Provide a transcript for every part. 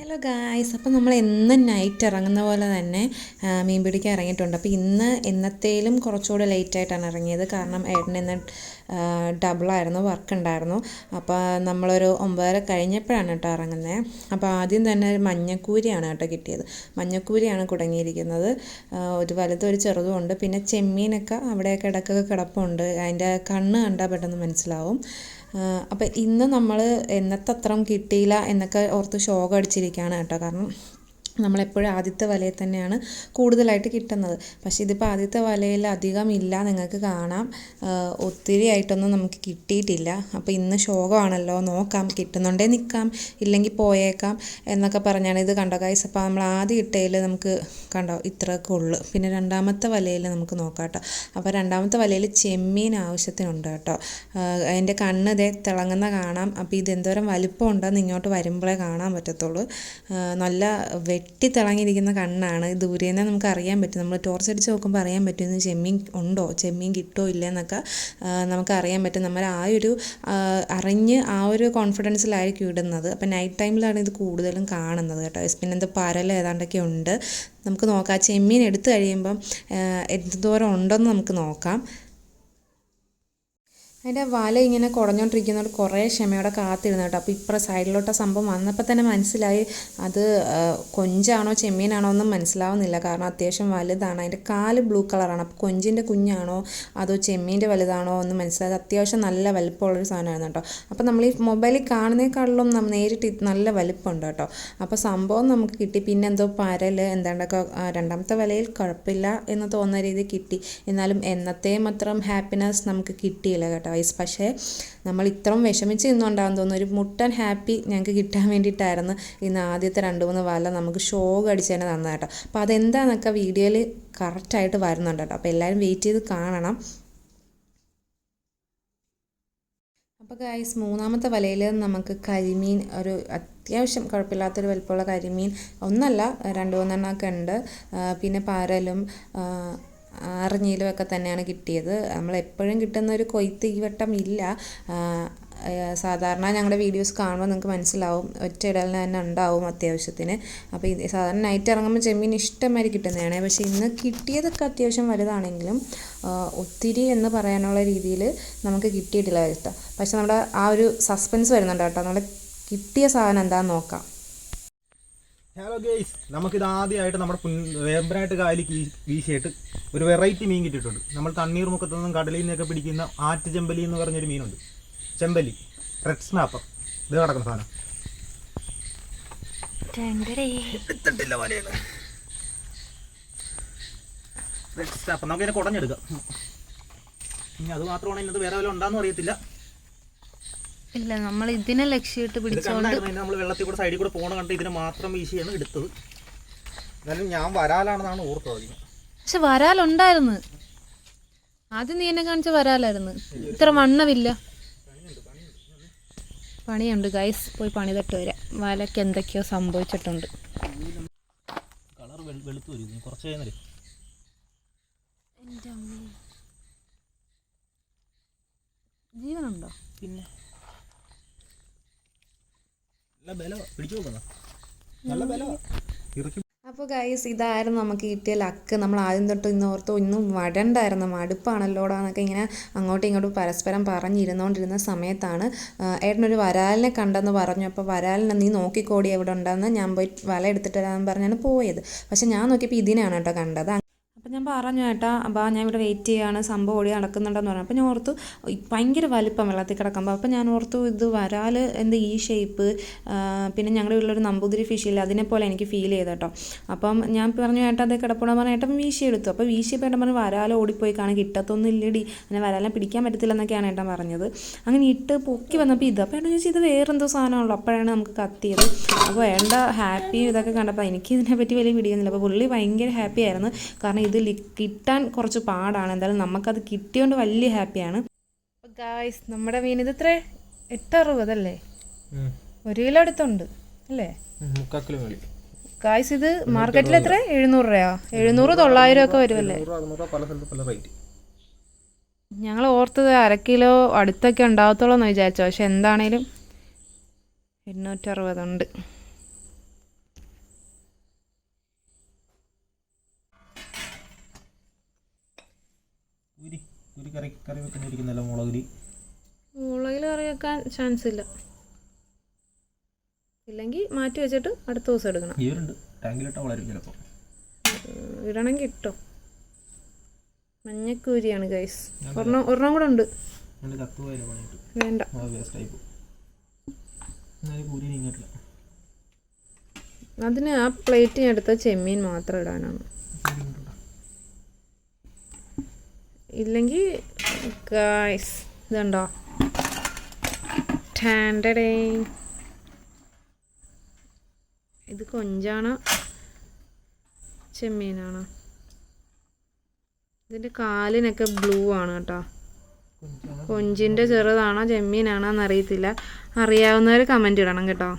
Hello guys അപ്പോൾ നമ്മൾ എന്നും നൈറ്റ് ഇറങ്ങുന്ന പോലെ തന്നെ മീൻ പിടിക്കാൻ ഇറങ്ങിയിട്ടുണ്ട്. അപ്പോൾ ഇന്ന് എന്നത്തേലും കുറച്ചുകൂടി ലേറ്റായിട്ടാണ് ഇറങ്ങിയത്. കാരണം ഏട്ടന് ഇന്ന് ഡബിളായിരുന്നു വർക്ക് ഉണ്ടായിരുന്നു. അപ്പോൾ നമ്മളൊരു ഒമ്പതര കഴിഞ്ഞപ്പോഴാണ് കേട്ടോ ഇറങ്ങുന്നത് അപ്പോൾ ആദ്യം തന്നെ ഒരു മഞ്ഞക്കൂരിയാണ് കേട്ടോ കിട്ടിയത്. മഞ്ഞക്കൂരിയാണ് കുടങ്ങിയിരിക്കുന്നത്. ഒരു വലുതും ഒരു ചെറുതും ഉണ്ട്. പിന്നെ ചെമ്മീനൊക്കെ അവിടെയൊക്കെ ഇടക്കൊക്കെ കിടപ്പുണ്ട്. അതിന്റെ കണ്ണ് കണ്ടാൽ പെട്ടെന്ന് മനസ്സിലാവും. അപ്പോൾ ഇന്ന് നമ്മൾ എന്നത്തെ അത്രയും കിട്ടിയില്ല എന്നൊക്കെ ഓർത്ത് ഷോക്ക് അടിച്ചിരിക്കുകയാണ് കേട്ടോ കാരണം നമ്മളെപ്പോഴും ആദ്യത്തെ വലയിൽ തന്നെയാണ് കൂടുതലായിട്ട് കിട്ടുന്നത്. പക്ഷേ ഇതിപ്പോൾ ആദ്യത്തെ വലയിൽ അധികം ഇല്ല നിങ്ങൾക്ക് കാണാം. ഒത്തിരി ആയിട്ടൊന്നും നമുക്ക് കിട്ടിയിട്ടില്ല. അപ്പോൾ ഇന്ന് ശോകമാണല്ലോ. നോക്കാം കിട്ടുന്നുണ്ടേ നിൽക്കാം ഇല്ലെങ്കിൽ പോയേക്കാം എന്നൊക്കെ പറഞ്ഞാണ് ഇത് കണ്ടോ ഗൈസ് അപ്പോൾ നമ്മൾ ആദ്യം ഇട്ടയിൽ നമുക്ക് കണ്ടോ ഇത്രയൊക്കെ ഉള്ളു. പിന്നെ രണ്ടാമത്തെ വലയിൽ നമുക്ക് നോക്കാം കേട്ടോ. അപ്പോൾ രണ്ടാമത്തെ വലയിൽ ചെമ്മീൻ ആവശ്യത്തിനുണ്ട് കേട്ടോ. അതിന്റെ കണ്ണ് ഇതേ തിളങ്ങുന്ന കാണാം. അപ്പോൾ ഇത് എന്തോരം വലിപ്പം ഉണ്ടെന്ന് ഇങ്ങോട്ട് വരുമ്പോഴേ കാണാൻ പറ്റത്തുള്ളൂ. നല്ല വെട്ടി തിളങ്ങിയിരിക്കുന്ന കണ്ണാണ് ദൂരെ നിന്ന് നമുക്ക് അറിയാൻ പറ്റും. നമ്മൾ ടോർച്ച് അടിച്ച് നോക്കുമ്പോൾ അറിയാൻ പറ്റും ചെമ്മീൻ ഉണ്ടോ? ചെമ്മീൻ കിട്ടുമോ ഇല്ലെന്നൊക്കെ നമുക്ക് അറിയാൻ പറ്റും. നമ്മൾ ആ ഒരു അറിഞ്ഞ് ആ ഒരു കോൺഫിഡൻസിലായിരിക്കും ഇടുന്നത്. അപ്പോൾ നൈറ്റ് ടൈമിലാണ് ഇത് കൂടുതലും കാണുന്നത് കേട്ടോ. പിന്നെ എന്താ പരൽ ഏതാണ്ടൊക്കെ ഉണ്ട്. നമുക്ക് നോക്കാം. ചെമ്മീൻ എടുത്തു കഴിയുമ്പം എന്തോരം ഉണ്ടെന്ന് നമുക്ക് നോക്കാം. അതിന്റെ വല ഇങ്ങനെ കുടഞ്ഞോണ്ടിരിക്കുന്നതുകൊണ്ട് കുറേ ക്ഷമയോടെ കാത്തിരുന്നു കേട്ടോ. അപ്പോൾ ഇപ്പുറം സൈഡിലോട്ട് സംഭവം വന്നപ്പോൾ തന്നെ മനസ്സിലായി അത് കൊഞ്ചാണോ ചെമ്മീനാണോ ഒന്നും മനസ്സിലാവുന്നില്ല. കാരണം അത്യാവശ്യം വലുതാണ്. അതിന്റെ കാൽ ബ്ലൂ കളറാണ്. അപ്പോൾ കൊഞ്ചിന്റെ കുഞ്ഞാണോ അതോ ചെമ്മീന്റെ വലുതാണോ എന്ന് മനസ്സിലായത് അത്യാവശ്യം നല്ല വലിപ്പമുള്ളൊരു സാധനമായിരുന്നു കേട്ടോ. അപ്പോൾ നമ്മൾ ഈ മൊബൈലിൽ കാണുന്നേക്കാളിലും നമ്മൾ നേരിട്ട് നല്ല വലിപ്പമുണ്ട് കേട്ടോ. അപ്പോൾ സംഭവം നമുക്ക് കിട്ടി. പിന്നെ എന്തോ പരൽ എന്താണ്ടൊക്കെ രണ്ടാമത്തെ വലയിൽ കുഴപ്പമില്ല എന്ന് തോന്നുന്ന രീതി കിട്ടി. എന്നാലും എന്നത്തെയും അത്രയും ഹാപ്പിനെസ് നമുക്ക് കിട്ടിയില്ല കേട്ടോ. വയസ്സ് പക്ഷേ നമ്മൾ ഇത്രയും വിഷമിച്ച് നിന്നുണ്ടാകും തോന്നുന്നു. ഒരു മുട്ടൻ ഹാപ്പി ഞങ്ങൾക്ക് കിട്ടാൻ വേണ്ടിയിട്ടായിരുന്നു ഇന്ന് ആദ്യത്തെ രണ്ട് മൂന്ന് വല നമുക്ക് ഷോക്ക് അടിച്ച് തന്നെ തന്നത് കേട്ടോ. അപ്പോൾ അതെന്താണെന്നൊക്കെ വീഡിയോയിൽ കറക്റ്റായിട്ട് വരുന്നുണ്ട് കേട്ടോ. അപ്പോൾ എല്ലാവരും വെയിറ്റ് ചെയ്ത് കാണണം. അപ്പോൾ ഗൈസ് മൂന്നാമത്തെ വലയിൽ നമുക്ക് കരിമീൻ ഒരു അത്യാവശ്യം കുഴപ്പമില്ലാത്തൊരു വലിപ്പമുള്ള കരിമീൻ ഒന്നല്ല രണ്ട് മൂന്നെണ്ണമൊക്കെ ഉണ്ട്. പിന്നെ പരലും ആ, അറിഞ്ഞിലും ഒക്കെ തന്നെയാണ് കിട്ടിയത്. നമ്മൾ എപ്പോഴും കിട്ടുന്ന ഒരു കൊയ്ത്ത് ഈ വട്ടം ഇല്ല. സാധാരണ ഞങ്ങളുടെ വീഡിയോസ് കാണുമ്പോൾ നിങ്ങൾക്ക് മനസ്സിലാവും. ഒറ്റ തന്നെ ഉണ്ടാവും അത്യാവശ്യത്തിന്. അപ്പോൾ ഇത് സാധാരണ നൈറ്റ് ഇറങ്ങുമ്പോൾ ചെമ്മീൻ ഇഷ്ടമായി കിട്ടുന്നതാണ്. പക്ഷേ ഇന്ന് കിട്ടിയതൊക്കെ അത്യാവശ്യം വലുതാണെങ്കിലും ഒത്തിരി എന്ന് പറയാനുള്ള രീതിയിൽ നമുക്ക് കിട്ടിയിട്ടില്ല വരുത്താം പക്ഷേ നമ്മുടെ ആ ഒരു സസ്പെൻസ് വരുന്നുണ്ട് കേട്ടോ. നമ്മുടെ കിട്ടിയ സാധനം എന്താണെന്ന് നോക്കാം. ഹലോ ഗേയ്സ് നമുക്കിത് ആദ്യമായിട്ട് നമ്മുടെ വേമ്പനായിട്ട് കാലി വീശിയിട്ട് ഒരു വെറൈറ്റി മീൻ കിട്ടിയിട്ടുണ്ട്. നമ്മൾ തണ്ണീർ മുക്കത്തു നിന്നും കടലിൽ നിന്നൊക്കെ പിടിക്കുന്ന ആറ്റ് ചെമ്പലി എന്ന് പറഞ്ഞൊരു മീനുണ്ട്. ചെമ്പലി റെഡ് സ്നാപ്പർ ഇത് കിടക്കുന്ന സാധനം. റെഡ് സ്നാപ്പർ നമുക്ക് ഇതിനെ കുടഞ്ഞെടുക്കാം. ഇനി അത് മാത്രമാണ് ഇന്നത്? വേറെ വല്ല ഉണ്ടാന്ന് അറിയത്തില്ല. ഇല്ല നമ്മൾ ഇതിനെ ലക്ഷ്യമിട്ട് പിടിച്ചോണ്ട് നമ്മൾ വെള്ളത്തിൽ കൂടെ സൈഡിൽ കൂടെ പോകണ കണ്ട് ഇതിനെ മാത്രം വീശിയാണ് എടുത്തത്. എന്നാലും ഞാൻ വരാലാണെന്നാണ് ഓർത്തത് പക്ഷെ വരാലുണ്ടായിരുന്നു. ആദ്യം നീ എന്നെ കാണിച്ച വരാലായിരുന്നു. ഇത്ര വണ്ണമില്ല. പണിയുണ്ട് ഗൈസ് പോയി പണി തട്ട് വരാം. വലക്ക് എന്തൊക്കെയോ സംഭവിച്ചിട്ടുണ്ട്. കളർ വെളുത്തു വരും കുറച്ച് കഴിഞ്ഞാൽ ജീവനുണ്ടോ? പിന്നെ നല്ല ബല പിടിച്ചു നോക്കുന്ന നല്ല ബല ഇറക്കി അപ്പോൾ ഗൈസ് ഇതായിരുന്നു നമുക്ക് കിട്ടിയ ലക്ക് നമ്മൾ ആദ്യം തൊട്ട് ഇന്ന് ഓർത്തു ഇന്നും വടണ്ടായിരുന്നു മടുപ്പാണല്ലോടാന്നൊക്കെ ഇങ്ങനെ അങ്ങോട്ടും ഇങ്ങോട്ടും പരസ്പരം പറഞ്ഞിരുന്നുകൊണ്ടിരുന്ന സമയത്താണ് ഏട്ടനൊരു വരാലിനെ കണ്ടെന്ന് പറഞ്ഞു. അപ്പോൾ വരാലിനെ നീ നോക്കിക്കോടി എവിടെ ഉണ്ടെന്ന് ഞാൻ പോയി വല എടുത്തിട്ട് വരാമെന്ന് പറഞ്ഞാണ് പോയത്. പക്ഷെ ഞാൻ നോക്കിയപ്പോൾ ഇതിനാണ് കേട്ടോ കണ്ടത്. അപ്പം ഞാൻ പറഞ്ഞു ഏട്ടാ അപ്പോൾ ഞാൻ ഇവിടെ വെയിറ്റ് ചെയ്യാണ്. സംഭവം ഓടി നടക്കുന്നുണ്ടെന്ന് പറഞ്ഞു. അപ്പം ഞാൻ ഓർത്തു ഭയങ്കര വലിപ്പം വെള്ളത്തിൽ കിടക്കുമ്പോൾ അപ്പം ഞാൻ ഓർത്തു ഇത് വരാൽ എന്ത് ഈ ഷേപ്പ് പിന്നെ ഞങ്ങളുടെ വീട്ടിലൊരു നമ്പൂതിരി ഫിഷ് ഇല്ല. അതിനെപ്പോലെ പോലെ എനിക്ക് ഫീൽ ചെയ്തു കേട്ടോ അപ്പം ഞാൻ പറഞ്ഞു ഏട്ടാ അതേ കിടപ്പണം പറഞ്ഞു ഏട്ടൻ വീശി എടുത്തു. അപ്പോൾ വീശിയപ്പോൾ ഏട്ടൻ പറഞ്ഞു വരാൽ ഓടിപ്പോയി കാണാൻ കിട്ടത്തൊന്നും ഇല്ലടി അങ്ങനെ വരാലെ പിടിക്കാൻ പറ്റത്തില്ല എന്നൊക്കെയാണ് ഏട്ടൻ പറഞ്ഞത്. അങ്ങനെ ഇട്ട് പൊക്കി വന്നപ്പോൾ ഇത്. അപ്പോൾ ഏട്ടൻ ചോദിച്ചു ഇത് വേറെന്തോ സാധനമാണല്ലോ? അപ്പോഴാണ് നമുക്ക് കത്തിയത്. അപ്പോൾ ഏണ്ട ഹാപ്പി ഇതൊക്കെ കണ്ടപ്പോൾ എനിക്ക് ഇതിനെപ്പറ്റി വലിയ പിടിയൊന്നുമില്ല. അപ്പോൾ പുള്ളി ഭയങ്കര ഹാപ്പി ആയിരുന്നു. കാരണം ഇത് കിട്ടാൻ കുറച്ച് പാടാണ്. എന്തായാലും നമുക്കത് കിട്ടിയോണ്ട് വലിയ ഹാപ്പിയാണ്. ഗായ്സ് നമ്മുടെ മീൻ ഇത് എത്ര എട്ട് അറുപതല്ലേ ഒരു കിലോ അടുത്തുണ്ട് അല്ലേ? ഗായ്സ് ഇത് മാർക്കറ്റിൽ എത്ര എഴുന്നൂറ് രൂപയോ? എഴുന്നൂറ് തൊള്ളായിരം ഒക്കെ വരുമല്ലേ ഞങ്ങൾ ഓർത്തത് അര കിലോ അടുത്തൊക്കെ ഉണ്ടാകത്തുള്ളൂ എന്ന് വിചാരിച്ചു. പക്ഷെ എന്താണേലും എണ്ണൂറ്ററുപതുണ്ട്. ഒരു കറി കറി വെക്കാനിരിക്കുന്നല്ലോ മുളകുരി മുളകിൽ കറി വെക്കാൻ ചാൻസ് ഇല്ല. ഇല്ലെങ്കിൽ മാറ്റി വെച്ചിട്ട് അടുത്ത ദിവസം എടുക്കണം. ഇവരുണ്ട്. ടാങ്കിലിട്ട വളരും ചിലപ്പോൾ ഇടണമെങ്കിൽ ഇട്ടോ. മഞ്ഞക്കൂരിയാണ് ഗൈസ് ഒരെണ്ണം ഒരെണ്ണം കൂടെ ഉണ്ട്. വേണ്ട. അതിന് ആ പ്ലേറ്റിനടുത്ത് ചെമ്മീൻ മാത്രം ഇടാനാണ്. ഇല്ലെങ്കിൽ ഗായ്സ് ഇതുണ്ടോ? ടാൻഡേ ഇത് കൊഞ്ചാണോ? ചെമ്മീനാണോ? ഇതിന്റെ കാലിനൊക്കെ ബ്ലൂ ആണ് കേട്ടോ. കൊഞ്ചിന്റെ ചെറുതാണോ ചെമ്മീനാണോ എന്നറിയത്തില്ല. അറിയാവുന്നവർ കമന്റ് ഇടണം കേട്ടോ.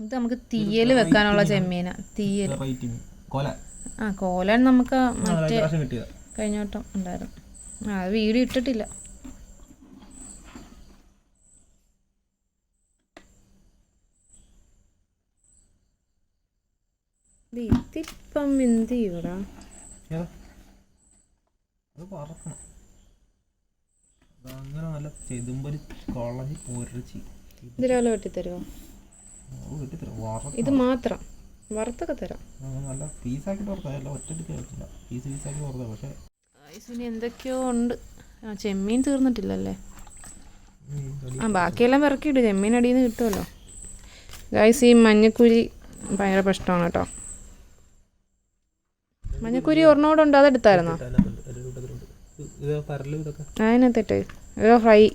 ഇത് നമുക്ക് തീയൽ വെക്കാനുള്ള ചെമ്മീന തീയൽ ആ കോല നമുക്ക് മറ്റേ കഴിഞ്ഞ പ്രാവശ്യം വട്ടം ഉണ്ടായിരുന്നു. ആ അത് വീഡിയോ ഇട്ടിട്ടില്ല. ഇത് ഇതിപ്പം എന്ത് ചെയ്യൂടാ? ഏതാ? അത് പറക്കണം. നല്ല ചെതുമ്പൽ കൊളഞ്ഞ് പൊരച്ച് ഇത് രാവിലെ വെട്ടിത്തരുമോ ഇത് മാത്രം. വറുത്തൊക്കെ തരാം. നല്ല പീസാക്കിട്ട് പീസ് പീസാക്കി പക്ഷേ ഇനി എന്തൊക്കെയോ ഉണ്ട്. ആ ചെമ്മീൻ തീർന്നിട്ടില്ലല്ലേ? ആ ബാക്കിയെല്ലാം വിറക്കിയിട്ട് ചെമ്മീൻ അടിയിൽ നിന്ന് കിട്ടുമല്ലോ. ഗായ്സ് ഈ മഞ്ഞക്കുരി ഭയങ്കര പ്രശ്നമാണ് കേട്ടോ. മഞ്ഞക്കുരി ഒരെണ്ണോടെ ഉണ്ട്. അതെടുത്തായിരുന്നോ? അതിനകത്തിട്ട്. ഫ്രൈ.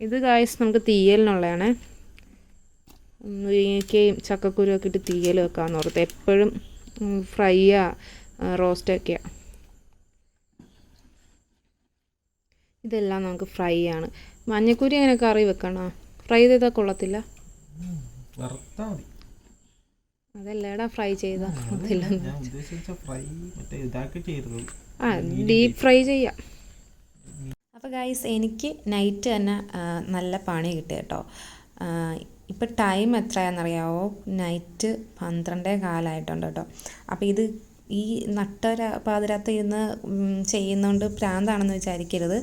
ഇത് ഗായ്സ് നമുക്ക് തീയലിനുള്ളതാണ്. മുരിങ്ങയ്ക്കയും ചക്കക്കുരു ഒക്കെ ഇട്ട് തീയൽ വെക്കാമെന്ന് ഓർത്ത്. എപ്പോഴും ഫ്രൈയാ റോസ്റ്റൊക്കെയാ. ഇതെല്ലാം നമുക്ക് ഫ്രൈ ആണ് മഞ്ഞക്കുരി എങ്ങനെ കറി വെക്കണോ? ഫ്രൈ ചെയ്താൽ കൊള്ളത്തില്ല? അതല്ലേടാ മതി അതെല്ലാടാ ഫ്രൈ ചെയ്താൽ കൊള്ളത്തില്ല ആ ഡീപ് ഫ്രൈ ചെയ്യാം. അപ്പോൾ ഗൈസ് എനിക്ക് നൈറ്റ് തന്നെ നല്ല പണി കിട്ടി കേട്ടോ ഇപ്പം ടൈം എത്രയാണെന്നറിയാവോ? നൈറ്റ് പന്ത്രണ്ടേ കാലമായിട്ടുണ്ട് കേട്ടോ. അപ്പോൾ ഇത് ഈ നട്ടര പാതിരാത്ത ഇരുന്ന് ചെയ്യുന്നതുകൊണ്ട് പ്രാന്താണെന്ന് വിചാരിക്കരുത്.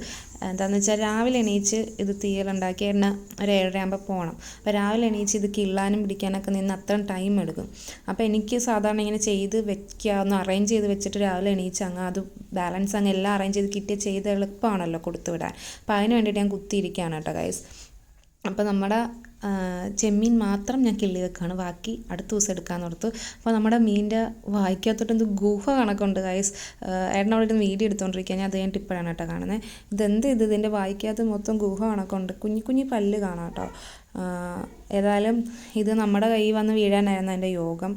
എന്താണെന്ന് വെച്ചാൽ രാവിലെ എണീച്ച് ഇത് തീയലുണ്ടാക്കി എണ്ണ ഒരു ഏഴര ആകുമ്പോൾ പോകണം അപ്പോൾ രാവിലെ എണീച്ച് ഇത് കിള്ളാനും പിടിക്കാനൊക്കെ നിന്ന് അത്രയും ടൈം എടുക്കും. അപ്പോൾ എനിക്ക് സാധാരണ ഇങ്ങനെ ചെയ്ത് വെക്കുക ഒന്ന് അറേഞ്ച് ചെയ്ത് വെച്ചിട്ട് രാവിലെ എണീച്ച് അങ്ങ് അത് ബാലൻസ് അങ്ങ് എല്ലാം അറേഞ്ച് ചെയ്ത് കിട്ടിയ ചെയ്ത് എളുപ്പമാണല്ലോ കൊടുത്തു വിടാൻ. അപ്പോൾ അതിന് വേണ്ടിയിട്ട് ഞാൻ കുത്തിയിരിക്കുകയാണ് കേട്ടോ ഗൈസ് അപ്പോൾ നമ്മുടെ ചെമ്മീൻ മാത്രം ഞാൻ കിള്ളി വെക്കുകയാണ് ബാക്കി അടുത്ത ദിവസം എടുക്കാമെന്ന് ഓർത്തു. അപ്പോൾ നമ്മുടെ മീനിന്റെ വായിക്കാത്തോട്ട് എന്ത് ഗുഹ കണക്കുണ്ട് ഗൈസ് ഏട്ടൻ അവിടെ ഇരുന്ന് വീഡിയോ എടുത്തുകൊണ്ടിരിക്കുക ഞാൻ അത് കഴിഞ്ഞിട്ട് ഇപ്പോഴാണ് കേട്ടോ കാണുന്നത് ഇതെന്ത് ഇത്? ഇതിന്റെ വായിക്കകത്ത് മൊത്തം ഗുഹ കണക്കുണ്ട്. കുഞ്ഞു കുഞ്ഞു പല്ല് കാണാം കേട്ടോ. ഏതായാലും ഇത് നമ്മുടെ കൈ വന്ന് വീഴാനായിരുന്നു എന്റെ യോഗം.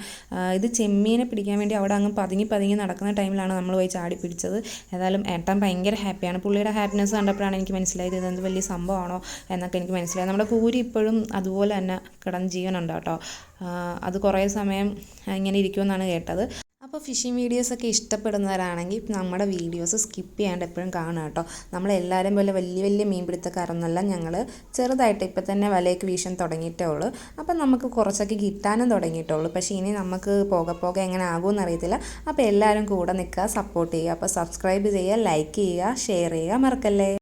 ഇത് ചെമ്മീനെ പിടിക്കാൻ വേണ്ടി അവിടെ അങ്ങ് പതുങ്ങി പതുങ്ങി നടക്കുന്ന ടൈമിലാണ് നമ്മൾ പോയി ചാടി പിടിച്ചത്. ഏതായാലും ഏട്ടൻ ഭയങ്കര ഹാപ്പിയാണ്. പുള്ളിയുടെ ഹാപ്പിനെസ് കണ്ടപ്പോഴാണ് എനിക്ക് മനസ്സിലായത് ഇതെന്ത് വലിയ സംഭവമാണോ എന്നൊക്കെ എനിക്ക് മനസ്സിലായത്. നമ്മുടെ കൂരി ഇപ്പോഴും അതുപോലെ തന്നെ കിടന്ന് ജീവനുണ്ട് കേട്ടോ. അത് കുറേ സമയം ഇങ്ങനെ ഇരിക്കുമെന്നാണ് കേട്ടത്. അപ്പോൾ ഫിഷിംഗ് വീഡിയോസൊക്കെ ഇഷ്ടപ്പെടുന്നവരാണെങ്കിൽ നമ്മുടെ വീഡിയോസ് സ്കിപ്പ് ചെയ്യാണ്ട് എപ്പോഴും കാണുക കേട്ടോ. നമ്മളെല്ലാവരും പോലെ വലിയ വലിയ മീൻപിടുത്തക്കാരൊന്നല്ല. ഞങ്ങൾ ചെറുതായിട്ട് ഇപ്പം തന്നെ വലയൊക്കെ വീശാൻ തുടങ്ങിയിട്ടേ ഉള്ളൂ. അപ്പം നമുക്ക് കുറച്ചൊക്കെ കിട്ടാനും തുടങ്ങിയിട്ടുള്ളൂ പക്ഷേ ഇനി നമുക്ക് പോകെ പോകെ എങ്ങനെ ആകുമെന്ന് അറിയത്തില്ല. അപ്പോൾ എല്ലാവരും കൂടെ നിൽക്കുക സപ്പോർട്ട് ചെയ്യുക. അപ്പോൾ സബ്സ്ക്രൈബ് ചെയ്യുക ലൈക്ക് ചെയ്യുക ഷെയർ ചെയ്യുക. മറക്കല്ലേ?